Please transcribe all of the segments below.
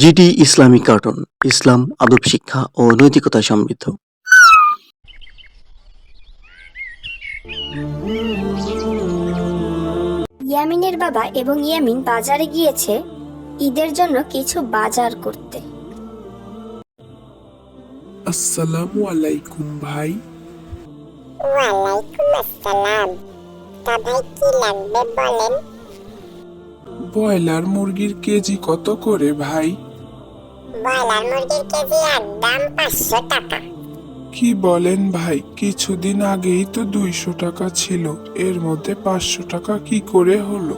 GT Islamic cartoon ইসলাম আদব শিক্ষা ও নৈতিকতা সমৃদ্ধ। ইয়ামিনের বাবা এবং ইয়ামিন বাজারে গিয়েছে ঈদের জন্য কিছু বাজার করতে। আসসালামু আলাইকুম ভাই। ওয়ালাইকুম আসসালাম। তা ভাই কি লাগবে বলেন? ব্রয়লার মুরগির কেজি কত করে ভাই? ব্রয়লার মুরগির কেজি একদম পাঁচশো টাকা। কি বলেন ভাই কিছুদিন আগেই তো দুইশো টাকা ছিল এর মধ্যে পাঁচশো টাকা কি করে হলো?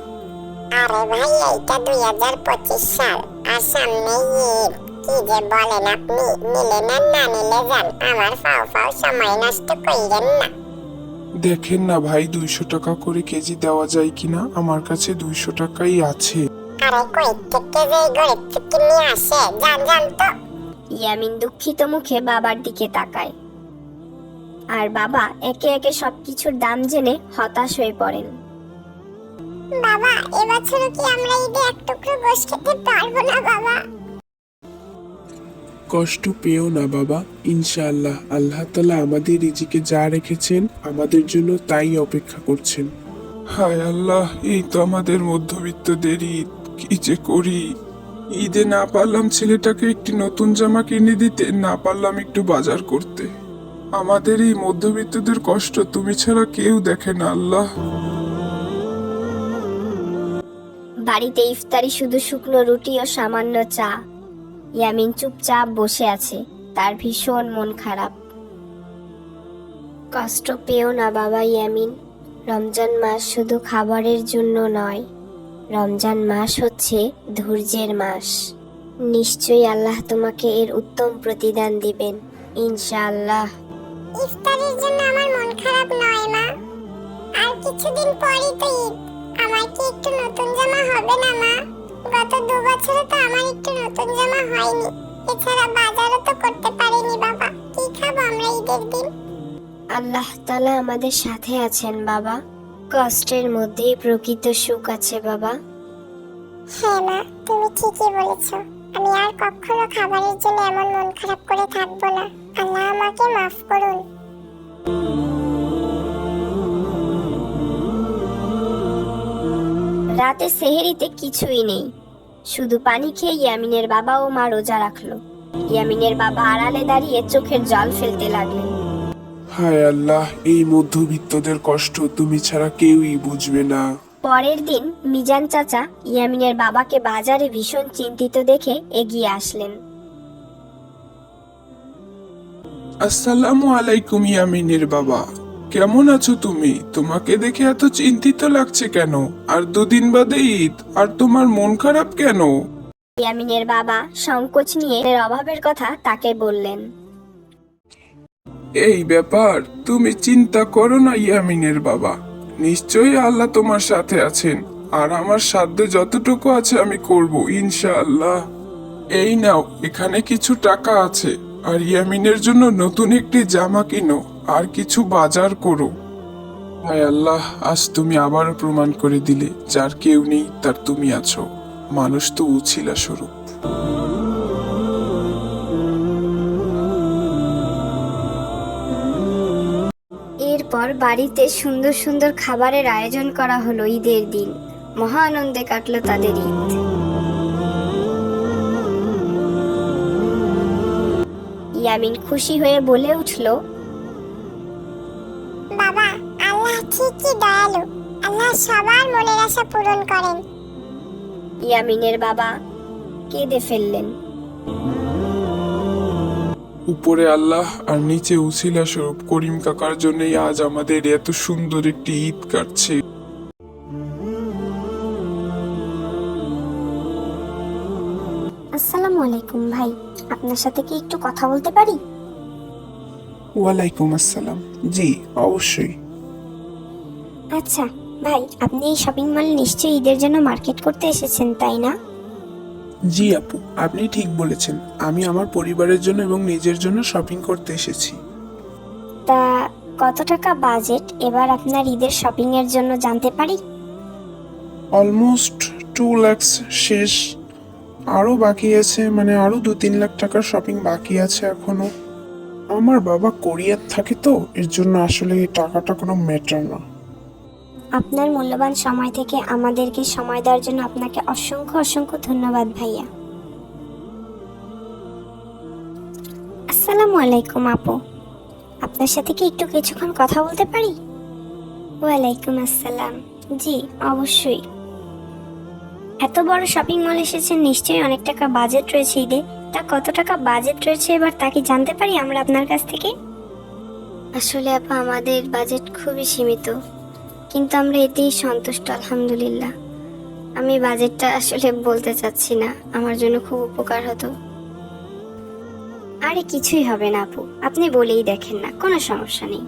আরে ভাই এইটা দুই হাজার পঁচিশ সাল আর সামনে ঈদ। কি যে বলেন আপনি নিলেন আর না নিলে যান আমার ফাও ফাও সময় নষ্ট কইরেন না। দেখেন না ভাই দুইশো টাকা করে কেজি দেওয়া যায় কিনা আমার কাছে দুইশো টাকাই আছে। আরে কই থেকে যে এই গরিব থেকে নিয়ে আসে? যান যান তো। ইয়ামিন দুঃখিত মুখে বাবার দিকে তাকায়। আর বাবা একে একে সবকিছুর দাম জেনে হতাশ হয়ে পড়েন। বাবা এবছরও কি আমরা ঈদে এক টুকরো গোশ খেতে পারব না বাবা? কষ্ট পেও না বাবা। ইনশাআল্লাহ আল্লাহ তালা আমাদের রিজিকে যা রেখেছেন আমাদের জন্য তাই অপেক্ষা করছেন। হায় আল্লাহ এই তো আমাদের মধ্যবিত্তদের ঈদ। কি যে করি? ঈদে না পারলাম ছেলেটাকে একটি নতুন জামা কিনে দিতে, না পারলাম একটু বাজার করতে। আমাদের এই মধ্যবিত্তদের কষ্ট তুমি ছাড়া কেউ দেখে না, আল্লাহ। বাড়িতে ইফতারি শুধু শুকনো রুটি ও সামান্য চা। ইয়ামিন চুপচাপ বসে আছে, তার ভীষণ মন খারাপ। কষ্ট পেও না বাবা ইয়ামিন, রমজান মাস শুধু খাবারের জন্য নয়। রমজান মাস হচ্ছে ধৈর্যের মাস। নিশ্চয়ই আল্লাহ তোমাকে এর উত্তম প্রতিদান দিবেন। ইনশাআল্লাহ। ইফতারের জন্য আমার মন খারাপ নয় মা। আর কিছুদিন পরই তো ঈদ। আমার কি একটু নতুন জামা হবে না মা? গত দু বছরে তো আমার একটু নতুন জামা হয়নি। এছাড়া বাজারও তো করতে পারিনি বাবা। কি খাব আমরা ঈদের দিন? আল্লাহ তালা আমাদের সাথে আছেন বাবা। কষ্টের মধ্যেই প্রকৃত সুখ আছে বাবা। হ্যাঁ মা তুমি ঠিকই বলেছ। আমি আর কখনো খাবারের জন্য এমন মন খারাপ করে থাকব না। আল্লাহ আমাকে মাফ করুন। রাতে সেহেরিতে কিছুই নেই। শুধু পানি খেয়ে ইয়ামিনের বাবা ও মা রোজা রাখল। ইয়ামিনের বাবা আড়ালে দাঁড়িয়ে চোখের জল ফেলতে লাগলেন। হায় আল্লাহ এই মধ্যবিত্তদের কষ্ট তুমি ছাড়া কেউই বুঝবে না। পরের দিন মিজান চাচা ইয়ামিনের বাবাকে বাজারে ভীষণ চিন্তিত দেখে এগিয়ে আসলেন। আসসালামু আলাইকুম ইয়ামিনের বাবা। কেমন আছো তুমি? তোমাকে দেখে এত চিন্তিত লাগছে কেন? আর দুদিন বাদে ঈদ আর তোমার মন খারাপ কেন? ইয়ামিনের বাবা সংকোচ নিয়ে এর অভাবের কথা তাকে বললেন। এই ব্যাপার তুমি চিন্তা করো না, ইয়ামিনের বাবা। নিশ্চয়ই আল্লাহ তোমার সাথে আছেন, আর আমার সাধ্য যতটুকু আছে আমি করব, ইনশাআল্লাহ। এই নাও, এখানে কিছু টাকা আছে, আর ইয়ামিনের জন্য নতুন একটি জামা কিনো, আর কিছু বাজার করো। হায় আল্লাহ, আজ তুমি আবারও প্রমাণ করে দিলে, যার কেউ নেই, তার তুমি আছো। মানুষ তো উছিলা স্বরূপ এরপর বাড়িতে সুন্দর সুন্দর খাবারের আয়োজন করা হলো ঈদের দিন। মহা আনন্দে কাটলো তাদের ঈদ। ইয়ামিন খুশি হয়ে বলে উঠল বাবা আল্লাহ ঠিকই দয়ালু। আল্লাহ সবার মনের আশা পূরণ করেন। ইয়ামিনের বাবা কেঁদে ফেললেন। উপরে আল্লাহ আর নিচে উসিলা স্বরূপ করিম কাকার জন্যই আজ আমাদের এত সুন্দর একটি ঈদ কাটছে। আসসালামু আলাইকুম ভাই আপনার সাথে কি একটু কথা বলতে পারি? ওয়ালাইকুম আসসালাম। জি অবশ্যই। আচ্ছা ভাই আপনি এই শপিং মলে নিশ্চয়ই ঈদের জন্য মার্কেট করতে এসেছেন তাই না? জি আপু আপনি ঠিক বলেছেন। আমি আমার পরিবারের জন্য এবং নিজের জন্য শপিং করতে এসেছি। তা কত টাকা বাজেট এবার আপনার ঈদের শপিং এর জন্য জানতে পারি? অলমোস্ট টু ল্যাক্স শেষ। আরও বাকি আছে মানে আরও দু তিন লাখ টাকার শপিং বাকি আছে এখনও। আমার বাবা কোরিয়ার থাকে তো এর জন্য আসলে এই টাকাটা কোনো ম্যাটার না। আপনার মূল্যবান সময় থেকে আমাদেরকে সময় দেওয়ার জন্য আপনাকে অসংখ্য অসংখ্য ধন্যবাদ, ভাইয়া। আসসালামু আলাইকুম, আপু। আপনার সাথে কি একটু কিছুক্ষণ কথা বলতে পারি? ওয়ালাইকুম আসসালাম। জি, অবশ্যই। এত বড় শপিং মল এসেছেন, নিশ্চয়ই অনেক টাকা বাজেট রয়েছে ঈদে। তা কত টাকা বাজেট রয়েছে এবার তা কি জানতে পারি আমরা আপনার কাছ থেকে? আসলে আপা, আমাদের বাজেট খুবই সীমিত। কিন্তু আমরা এতেই সন্তুষ্ট, আলহামদুলিল্লাহ। আমি বাজেটটা আসলে বলতে চাচ্ছি না, আমার জন্য খুব উপকার হতো। আরে কিছুই হবে না আপু, আপনি বলেই দেখেন না, কোনো সমস্যা নেই।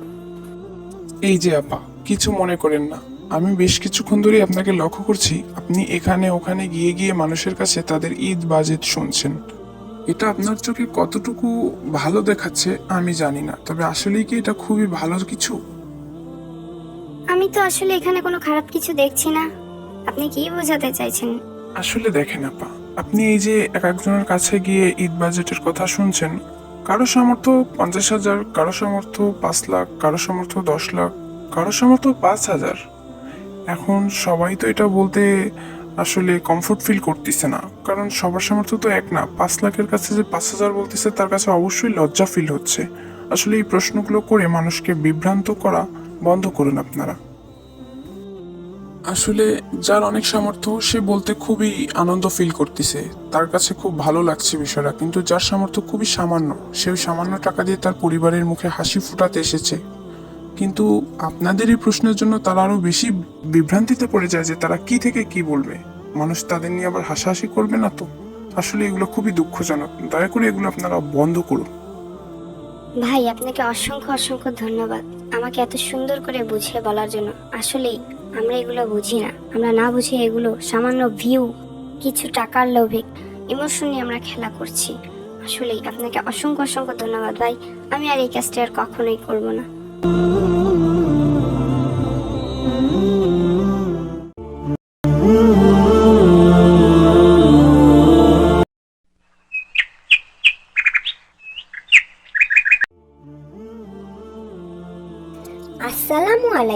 এই যে আপা, কিছু মনে করেন না। আমি বেশ কিছুক্ষণ ধরে আপনাকে লক্ষ্য করছি, আপনি এখানে ওখানে গিয়ে গিয়ে মানুষের কাছে তাদের ঈদ বাজেট শুনছেন। এটা আপনার চোখে কতটুকু ভালো দেখাচ্ছে আমি জানি না, তবে আসলেই কি এটা খুবই ভালো কিছু? আমি তো আসলে এখানে কোনো খারাপ কিছু দেখছি না। আপনি কি বোঝাতে চাইছেন? আসলে দেখেন আপা, আপনি এই যে এক একজনের কাছে গিয়ে ঈদ বাজেটের কথা শুনছেন, কারও সামর্থ্য পঞ্চাশ হাজার, কারও সামর্থ্য পাঁচ লাখ, কারও সামর্থ্য দশ লাখ, কারও সামর্থ্য পাঁচ হাজার। এখন সবাই তো এটা বলতে আসলে কমফোর্ট ফিল করতেছে না, কারণ সবার সামর্থ্য তো এক না, পাঁচ লাখের কাছে যে পাঁচ হাজার বলতেছে, তার কাছে অবশ্যই লজ্জা ফিল হচ্ছে। আসলে এই প্রশ্নগুলো করে মানুষকে বিভ্রান্ত করা বন্ধ করুন আপনারা। আসলে যার অনেক সামর্থ্য, সে বলতে খুবই আনন্দ ফিল করতেছে। তার কাছে খুব ভালো লাগছে বিষয়টা, কিন্তু যার সামর্থ্য খুবই সামান্য সে সামান্য টাকা দিয়ে তার পরিবারের মুখে হাসি ফুটাতে এসেছে। কিন্তু আপনাদের এই প্রশ্নের জন্য তারা আরও বেশি বিভ্রান্তিতে পড়ে যায় যে তারা কি থেকে কি বলবে। মানুষ তাদের নিয়ে আবার হাসাহাসি করবে না তো? আসলে এগুলো খুবই দুঃখজনক। দয়া করে এগুলো আপনারা বন্ধ করুন। ভাই, আপনাকে অসংখ্য অসংখ্য ধন্যবাদ। আমাকে এত সুন্দর করে বুঝিয়ে বলার জন্য। আসলেই আমরা এগুলো বুঝি না। আমরা না বুঝে এগুলো সামান্য ভিউ কিছু টাকার লোভে ইমোশন নিয়ে আমরা খেলা করছি। আসলেই আপনাকে অসংখ্য অসংখ্য ধন্যবাদ ভাই। আমি আর এই কাজটা আর কখনোই করব না।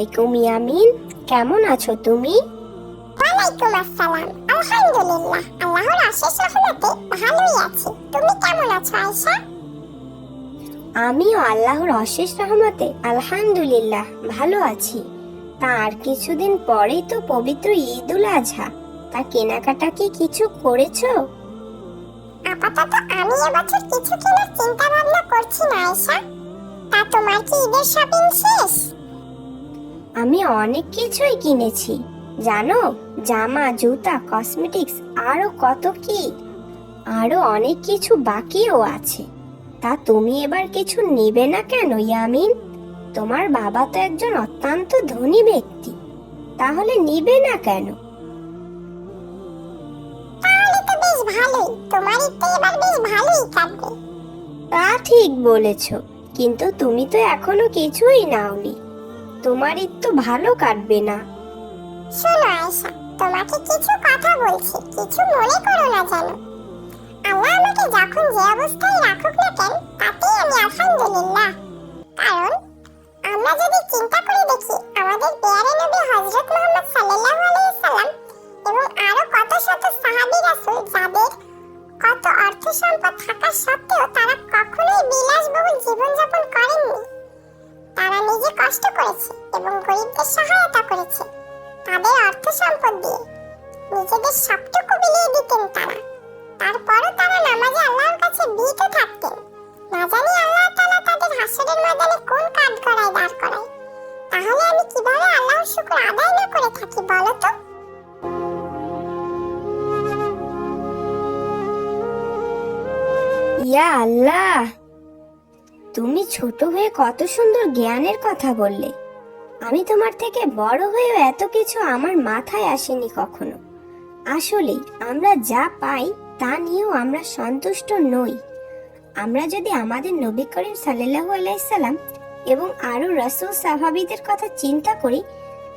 আলাইকুম ইয়ামিন। কেমন আছো তুমি? ওয়ালাইকুম আসসালাম। আলহামদুলিল্লাহ আল্লাহর অশেষ রহমতে ভালোই আছি। তুমি কেমন আছো আয়েশা? আমিও আল্লাহর অশেষ রহমতে আলহামদুলিল্লাহ ভালো আছি। তার কিছুদিন পরেই তো পবিত্র ঈদ উল আজহা তা কেনাকাটা কি কিছু করেছ? আপাতত আমি এবছর কিছু কেনার চিন্তা ভাবনা করছি না আয়েশা। তা তোমার কি ঈদের শপিং শেষ? আমি অনেক কিছুই কিনেছি। জানো জামা জুতা কসমেটিক্স আরও কত কি? আরও অনেক কিছু বাকিও আছে। তা তুমি এবার কিছু নেবে না কেন ইয়ামিন? তোমার বাবা তো একজন অত্যন্ত ধনী ব্যক্তি। তাহলে নিবে না কেন? তা ঠিক বলেছ কিন্তু তুমি তো এখনও কিছুই নাওনি। তোমার ঈদ তো ভালো কাটবে না। শোনো আয়েশা, তোমাকে কিছু কথা বলছি, কিছু মনে করো না জানো আল্লাহ আমাকে যখন যে অবস্থায় রাখুক না কেন, তাতেই আমি আলহামদুলিল্লাহ। কারণ, আমরা যদি চিন্তা করে দেখি, আমাদের পেয়ারে নবী হযরত মুহাম্মদ সাল্লাল্লাহু আলাইহি এবং আরও কত শত সাহাবী রাসূল, যাদের কত অর্থ সম্পদ থাকা সত্ত্বেও তারা কখনোই বিলাসবহুল জীবনযাপন করেননি। তারা নিজে কষ্ট করেছে এবং গরিবদের সহায়তা করেছে। তাদের অর্থ সম্পদ দিয়ে। নিজেদের সবটুকু বিলিয়ে দিতেন তারা। তারপরও তারা নামাজে আল্লাহর কাছে বিহিত থাকতেন। না জানি আল্লাহ তাআলা তাদের হাসরের ময়দানে কোন কাঠ গড়ায় দাঁড় করায়। তাহলে আমি কীভাবে আল্লাহর শুকর আদায় না করে থাকি বলো তো? ইয়া আল্লাহ! তুমি ছোট হয়ে কত সুন্দর জ্ঞানের কথা বললে। আমি তোমার থেকে বড় হয়েও এত কিছু আমার মাথায় আসেনি কখনো। আসলে আমরা যা পাই, তা নিয়েও আমরা সন্তুষ্ট নই। আমরা যদি আমাদের নবী করিম সাল্লাল্লাহু আলাইসাল্লাম এবং আরও রাসূল সাহাবীদের কথা চিন্তা করি,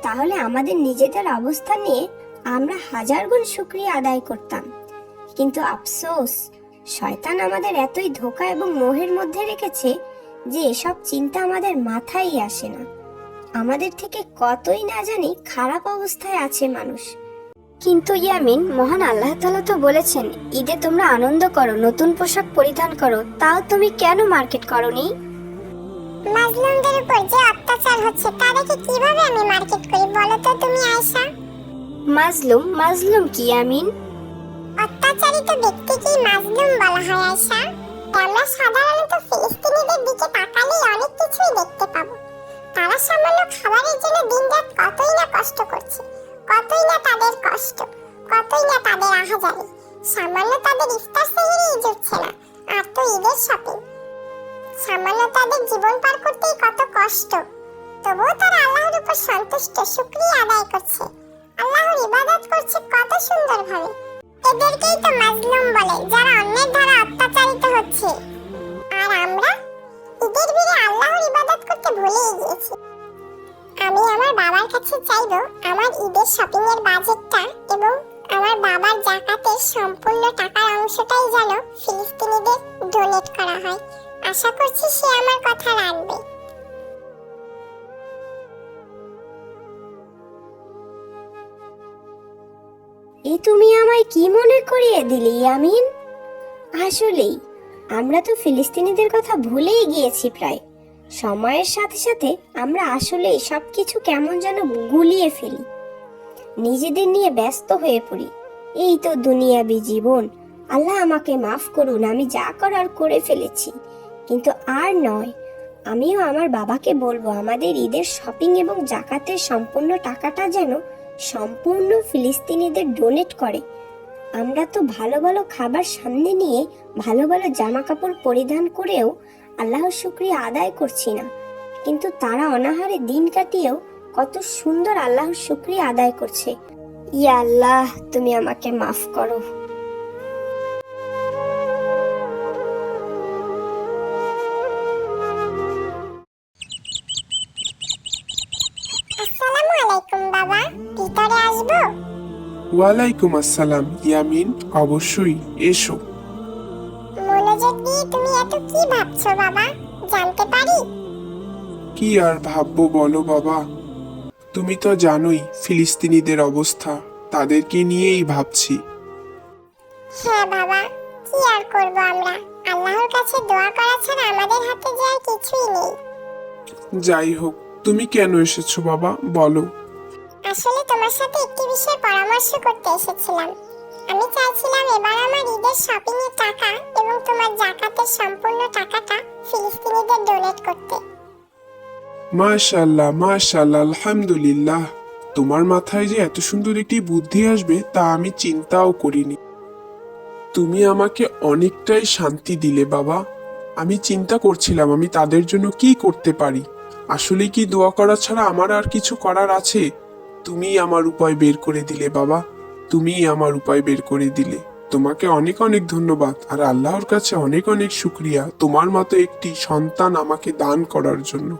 তাহলে আমাদের নিজেদের অবস্থা নিয়ে আমরা হাজার গুণ শুকরিয়া আদায় করতাম। কিন্তু আফসোস শয়তান আমাদের এতই ধোকা এবং মোহের মধ্যে রেখেছে যে এসব চিন্তা আমাদের মাথায় আসে না। আমাদের থেকে কতই না জানি খারাপ অবস্থায় আছে মানুষ। কিন্তু ইয়ামিন মহান আল্লাহ তাআলা তো বলেছেন ঈদে তোমরা আনন্দ করো নতুন পোশাক পরিধান করো তাও তুমি কেন মার্কেট করনি? মাজলুমদের উপর যে অত্যাচার হচ্ছে তাদেরকে কীভাবে আমি মার্কেট করি বলো তো তুমি আয়শা? মাজলুম মাজলুম কি ইয়ামিন? অত্যাচারিত ব্যক্তিকেই মাজলুম বলা হয়, আয়শা। আমরা সাধারণত ফিলিস্তিনিদের দিকে তাকালেই অনেক কিছুই দেখতে পাবো। তারা সামান্য খাবারের জন্য দিনরাত কতই না কষ্ট করছে, কতই না তাদের কষ্ট, কতই না তাদের আহাজারি। সামান্য তাদের ইফতার সেহরিই জুটছে না আর তো ঈদের শপিং। সামান্য তাদের জীবন পার করতেই কত কষ্ট। তবুও তারা আল্লাহর উপর সন্তুষ্ট, শুকরিয়া আদায় করছে। আল্লাহর ইবাদত করছে কত সুন্দরভাবে। এদেরকেই তো মাজলুম বলে, যারা অন্যের দ্বারা অত্যাচারিত হচ্ছে। আর আমরা ঈদের ভিড়ে আল্লাহর ইবাদত করতে ভুলেই গিয়েছি। আমি আমার বাবার কাছে চাইব আমার ঈদের শপিং এর বাজেটটা এবং আমার বাবার জাকাতের সম্পূর্ণ টাকার অংশটাই যেন ফিলিস্তিনিদের ডোনেট করা হয়। আশা করছি সে আমার কথা রাখবে। এ তুমি আমায় কি মনে করিয়ে দিলি, ইয়ামিন? আসলেই, আমরা তো ফিলিস্তিনিদের কথা ভুলেই গিয়েছি প্রায়। সময়ের সাথে সাথে আমরা আসলে সব কিছু কেমন যেন গুলিয়ে ফেলি। নিজেদের নিয়ে ব্যস্ত হয়ে পড়ি। এই তো দুনিয়াবি জীবন। আল্লাহ আমাকে মাফ করুন, আমি যা করার করে ফেলেছি। কিন্তু আর নয়, আমিও আমার বাবাকে বলব, আমাদের ঈদের শপিং এবং জাকাতের সম্পূর্ণ টাকাটা যেন সম্পূর্ণ ফিলিস্তিনিদের ডোনেট করে। আমরা তো ভালো ভালো খাবার সামনে নিয়ে ভালো ভালো জামা কাপড় পরিধান করেও আল্লাহর শুক্রিয়া আদায় করছি না। কিন্তু তারা অনাহারে দিন কাটিয়েও কত সুন্দর আল্লাহর শুক্রিয়া আদায় করছে। ইয়া আল্লাহ, তুমি আমাকে মাফ করো। ওয়ালাইকুম আসসালাম ইয়ামিন অবশ্যই এসো। মনোযোগ দিয়ে তুমি এত কি ভাবছ বাবা? জানতে পারি? কি আর ভাববো বলো বাবা? তুমি তো জানোই ফিলিস্তিনিদের অবস্থা তাদেরকে নিয়েই ভাবছি। হ্যাঁ বাবা কি আর করব আমরা? আল্লাহর কাছে দোয়া করা ছাড়া আমাদের হাতে যে আর কিছুই নেই। যাই হোক তুমি কেন এসেছ বাবা? বলো। আসলে তোমার সাথে একটি বিষয়ে পরামর্শ করতে এসেছিলাম। আমি চাইছিলাম এবার আমার ঈদের শপিং এর টাকা এবং তোমার জাকাতের সম্পূর্ণ টাকাটা ফিলিস্তিনিদের ডোনেট করতে। মাশাল্লাহ মাশাল্লাহ আলহামদুলিল্লাহ। তোমার মাথায় যে এত সুন্দর একটি বুদ্ধি আসবে তা আমি চিন্তাও করিনি। তুমি আমাকে অনেকটাই শান্তি দিলে বাবা। আমি চিন্তা করছিলাম আমি তাদের জন্য কি করতে পারি। আসলে কি দোয়া করা ছাড়া আমার আর কিছু করার আছে? তুমি আমার উপায় বের করে দিলে বাবা। তুমিই আমার উপায় বের করে দিলে। তোমাকে অনেক অনেক ধন্যবাদ আর আল্লাহর কাছে অনেক অনেক শুক্রিয়া তোমার মতো একটি সন্তান আমাকে দান করার জন্য।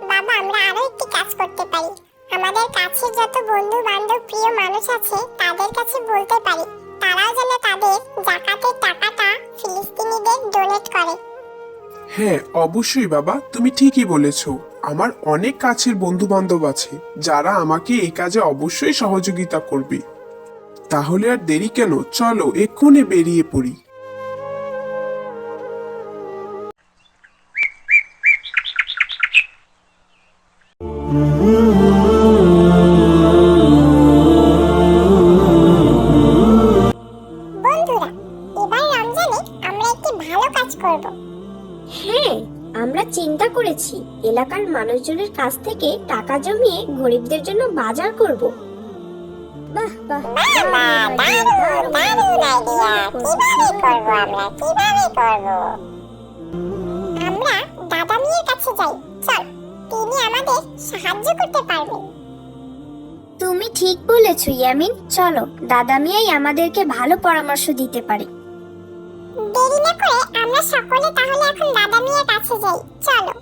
বাবা আমরা আরও একটি কাজ করতে পারি। আমাদের কাছে যত বন্ধু বান্ধব প্রিয় মানুষ আছে তাদের কাছে বলতে পারি তারাও যেন তাদের জাকাতের টাকাটা ফিলিস্তিনিদের ডোনেট করে। হ্যাঁ অবশ্যই বাবা তুমি ঠিকই বলেছ। আমার অনেক কাছের বন্ধু বান্ধব আছে, যারা আমাকে এই কাজে অবশ্যই সহযোগিতা করবে। তাহলে আর দেরি কেন? চলো, এক্ষুনি বেরিয়ে পড়ি। বন্ধুরা এলাকার মানুষজনের কাছ থেকে টাকা জমিয়ে গরিবদের জন্য বাজার করব। বাহ বাহ বাবা দারুণ দারুণ আইডিয়া কীভাবে করব আমরা কীভাবে করব? আমরা দাদা মিয়ার কাছে যাই। চল তিনি আমাদের সাহায্য করতে পারবেন। তুমি ঠিক বলেছ ইয়ামিন। চলো দাদা মিয়াই আমাদেরকে ভালো পরামর্শ দিতে পারে। দেরি না করে আমরা সকলে তাহলে এখন দাদা মিয়ার কাছে যাই। চলো।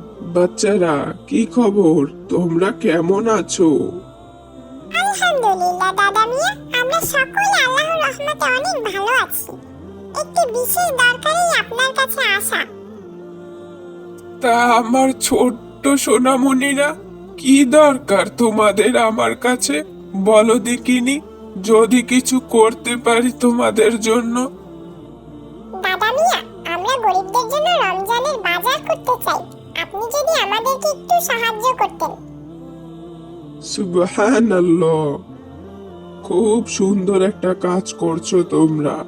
বাচ্চারা কি খবর? তোমরা কেমন আছো? আলহামদুলিল্লাহ দাদা মিয়া। আমরা সকলে আল্লাহর রহমতে অনেক ভালো আছি। একটি বিশেষ দরকারেই আপনার কাছে আসা। তা আমার ছোট্ট সোনামণিরা কি দরকার তোমাদের আমার কাছে? বলো দেখিনি যদি কিছু করতে পারি তোমাদের জন্য। সাহায্য করতেন। সুবহানাল্লাহ, খুব সুন্দর একটা কাজ করছ তোমরা।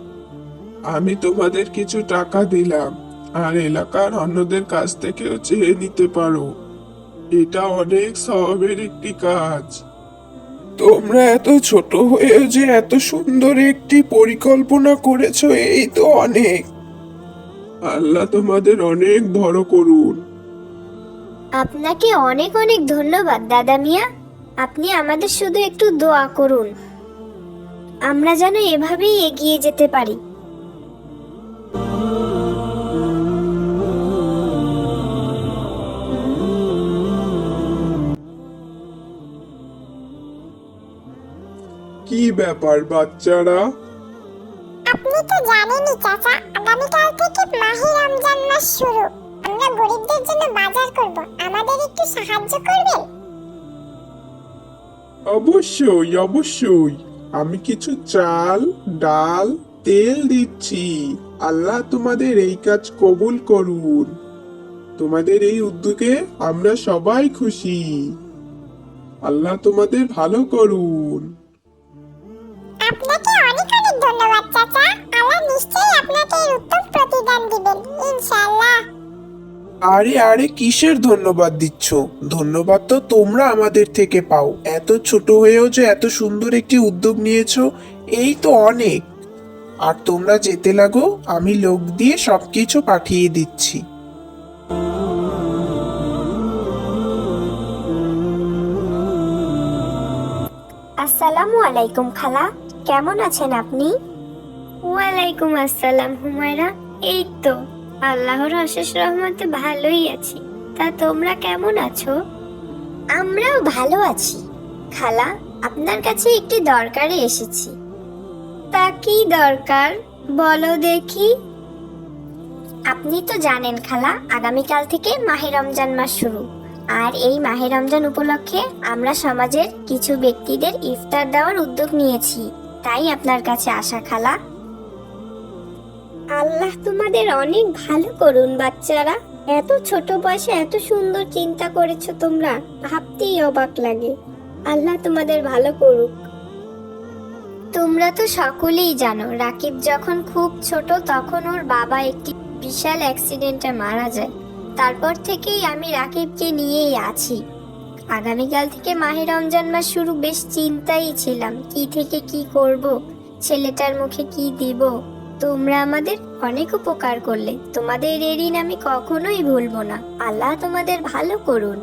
আমি তোমাদের কিছু টাকা দিলাম, আর এলাকার অন্যদের কাছ থেকেও চেয়ে নিতে পারো। এটা অনেক সবের একটি কাজ। তোমরা এত ছোট হয়ে যে এত সুন্দর একটি পরিকল্পনা করেছ, এই তো অনেক। আল্লাহ তোমাদের অনেক বড় করুন। আপনাকে অনেক অনেক ধন্যবাদ দাদা মিয়া। আপনি আমাদের শুধু একটু দোয়া করুন। আমরা যেন এভাবেই এগিয়ে যেতে পারি। কি ব্যাপার বাচ্চারা? আপনি তো জানেনই চাচা আগামীকাল থেকে মাহে রমজান মাস শুরু। আমরা গরিবদের জন্য বাজার করব। আমাদের একটু সাহায্য করবেন? অবশ্যই অবশ্যই। আমি কিছু চাল ডাল তেল দিচ্ছি। আল্লাহ তোমাদের এই কাজ কবুল করুন। তোমাদের এই উদ্যোগে আমরা সবাই খুশি। আল্লাহ তোমাদের ভালো করুন। আপনাকে অনেক অনেক ধন্যবাদ চাচা। আল্লাহ নিশ্চয়ই আপনাকে উত্তম প্রতিদান দিবেন। ইনশাআল্লাহ। আরে আরে কিসের ধন্যবাদ দিচ্ছ? ধন্যবাদ তো তোমরা আমাদের থেকে পাও। এত ছোট হয়েও যে এত সুন্দর একটি উদ্যোগ নিয়েছো এই তো অনেক। আর তোমরা যেতে লাগো আমি লোক দিয়ে সবকিছু পাঠিয়ে দিচ্ছি। আসসালামু আলাইকুম খালা। কেমন আছেন আপনি? ওয়ালাইকুম আসসালাম হুমায়রা। এই তো। আল্লাহর অশেষ রহমতে ভালোই আছি। তা তোমরা কেমন আছো? আমরাও ভালো আছি। খালা আপনার কাছে একটি দরকারে এসেছি। তা কি দরকার? বলো দেখি। আপনি তো জানেন খালা আগামীকাল থেকে মাহে রমজান মাস শুরু। আর এই মাহে রমজান উপলক্ষে আমরা সমাজের কিছু ব্যক্তিদের ইফতার দেওয়ার উদ্যোগ নিয়েছি। তাই আপনার কাছে আসা খালা। আল্লাহ তোমাদের অনেক ভালো করুন, বাচ্চারা। এত ছোট বয়সে এত সুন্দর চিন্তা করেছ তোমরা, ভাবতেই অবাক লাগে। আল্লাহ তোমাদের ভালো করুক। তোমরা তো সকলেই জানো, রাকিব যখন খুব ছোট তখন ওর বাবা একটি বিশাল অ্যাক্সিডেন্টে মারা যায়। তারপর থেকেই আমি রাকিবকে নিয়েই আছি। আগামীকাল থেকে মাহে রমজান মাস শুরু, বেশ চিন্তাই ছিলাম, কি থেকে কি করব, ছেলেটার মুখে কি দিব? তোমরা আমাদের অনেক উপকার করলে। তোমাদের এরিন ঋণ আমি কখনোই ভুলবো না। আল্লাহ তোমাদের ভালো করুন।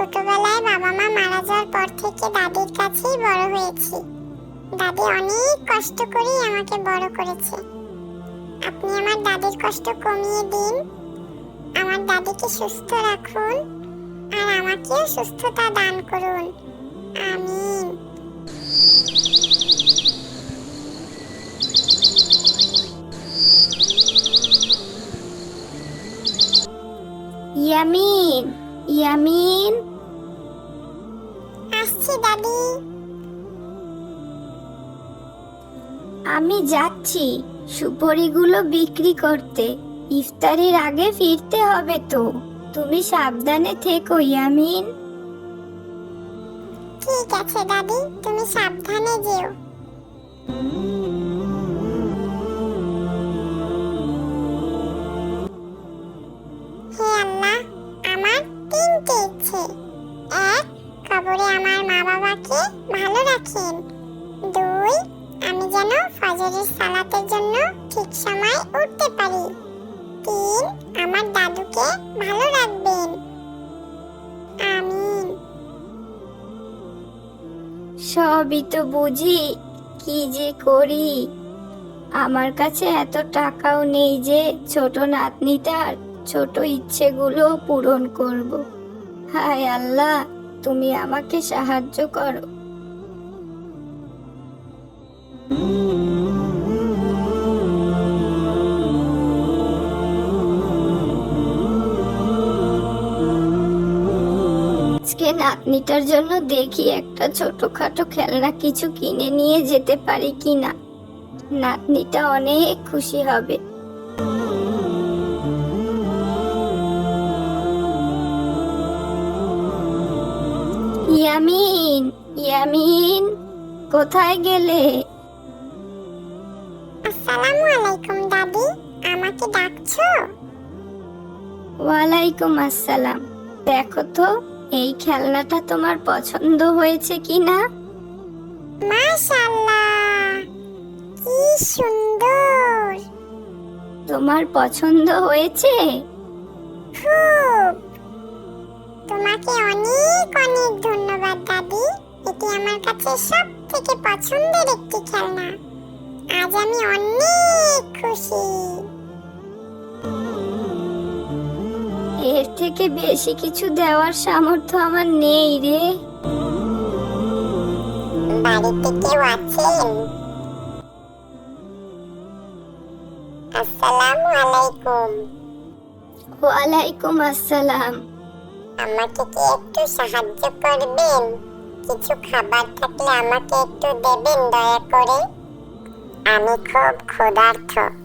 ছোটবেলায় বাবা মা মারা যাওয়ার পর থেকে দাদির কাছেই বড় হয়েছি। দাদি অনেক কষ্ট করেই আমাকে বড় করেছে। আপনি আমার দাদির কষ্ট কমিয়ে দিন। আমার দাদিকে সুস্থ রাখুন আর আমাকেও সুস্থতা দান করুন। আমিন। ইয়ামিন ইয়ামিন। আসছি আমি যাচ্ছি সুপরিগুলো বিক্রি করতে। ইফতারির আগে ফিরতে হবে তো। তুমি সাবধানে থেকো, ইয়ামিন। ঠিক আছে দাদি, তুমি সাবধানে যেও। সবই তো বুঝি, কি যে করি? আমার কাছে এত টাকাও নেই যে ছোট নাতনিটার ছোট ইচ্ছেগুলো পূরণ করব। হায় আল্লাহ, তুমি আমাকে সাহায্য করো। নাতনিটার জন্য দেখি একটা ছোটখাটো খেলনা কিছু কিনে নিয়ে যেতে পারি কিনা। নাতনিটা অনেক খুশি হবে। ইয়ামিন ইয়ামিন কোথায় গেলে? আসসালামু আলাইকুম দাদি। আমাকে ডাকছো? ওয়ালাইকুম আসসালাম। দেখো তো এই খেলনাটা তোমার পছন্দ হয়েছে কিনা? মাশাআল্লাহ কি সুন্দর। তোমার পছন্দ হয়েছে? খুব। তোমাকে অনেক অনেক ধন্যবাদ দাদি। এটি আমার কাছে সব থেকে পছন্দের একটি খেলনা। আজ আমি অনেক খুশি। এর থেকে বেশি কিছু দেওয়ার সামর্থ্য আমার নেই রে। বাড়িতে কেউ আছেন? আসসালামু আলাইকুম। ওয়ালাইকুম আসসালাম। আমাকে কি একটু সাহায্য করবেন? কিছু খাবার থাকলে আমাকে একটু দেবেন দয়া করে? আমি খুব ক্ষুধার্ত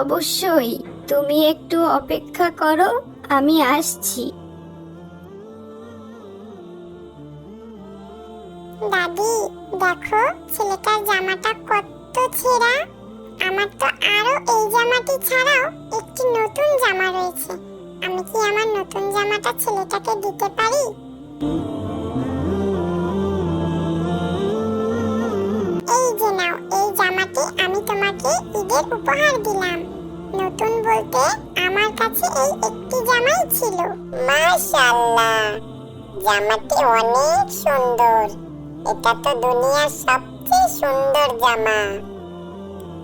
অবশ্যই, তুমি একটু অপেক্ষা করো, আমি আসছি। দাদি, দেখো, ছেলেটার জামাটা কত ছেঁড়া। আমার তো আরও এই জামাটি ছাড়াও একটি নতুন জামা রয়েছে। আমি কি আমার নতুন জামাটা ছেলেটাকে দিতে পারি? যে নাও, এই জামাটি আমি তোমাকে ঈদের উপহার দিলাম। নতুন বলতে আমার কাছে এই একটি জামাই ছিল। মাশাআল্লাহ, জামাটি অনেক সুন্দর। এটা তো দুনিয়ার সবচেয়ে সুন্দর জামা।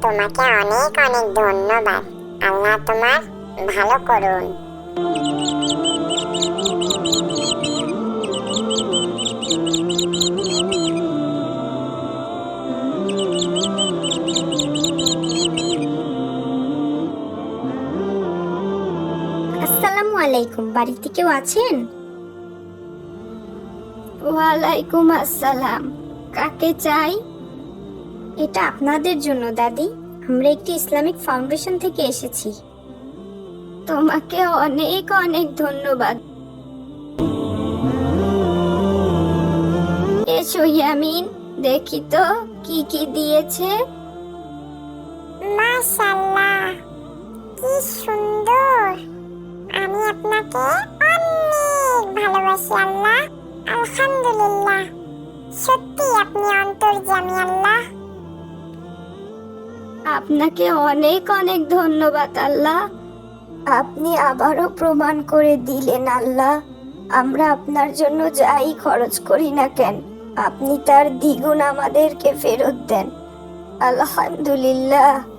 তোমাকে অনেক অনেক ধন্যবাদ। আল্লাহ তোমার ভালো করুন। আলাইকুম, বাড়িতে কেউ আছেন? ওয়ালাইকুম আসসালাম, কাকে চাই? এটা আপনাদের জন্য, দাদি। আমরা একটি ইসলামিক ফাউন্ডেশন থেকে এসেছি। তোমাকে অনেক অনেক ধন্যবাদ। এসো, ইয়ামিন, দেখি তো, কি কি দিয়েছে? মাশাআল্লাহ, কি সুন্দর আপনাকে অনেক ভালোবাসি, আল্লাহ। আলহামদুলিল্লাহ। সত্যি আপনি অন্তর্যামী, আল্লাহ। আপনাকে অনেক অনেক ধন্যবাদ, আল্লাহ। আপনি আবারও প্রমাণ করে দিলেন, আল্লাহ। আমরা আপনার জন্য যাই খরচ করি না কেন, আপনি তার দ্বিগুণ আমাদেরকে ফেরত দেন। আলহামদুলিল্লাহ।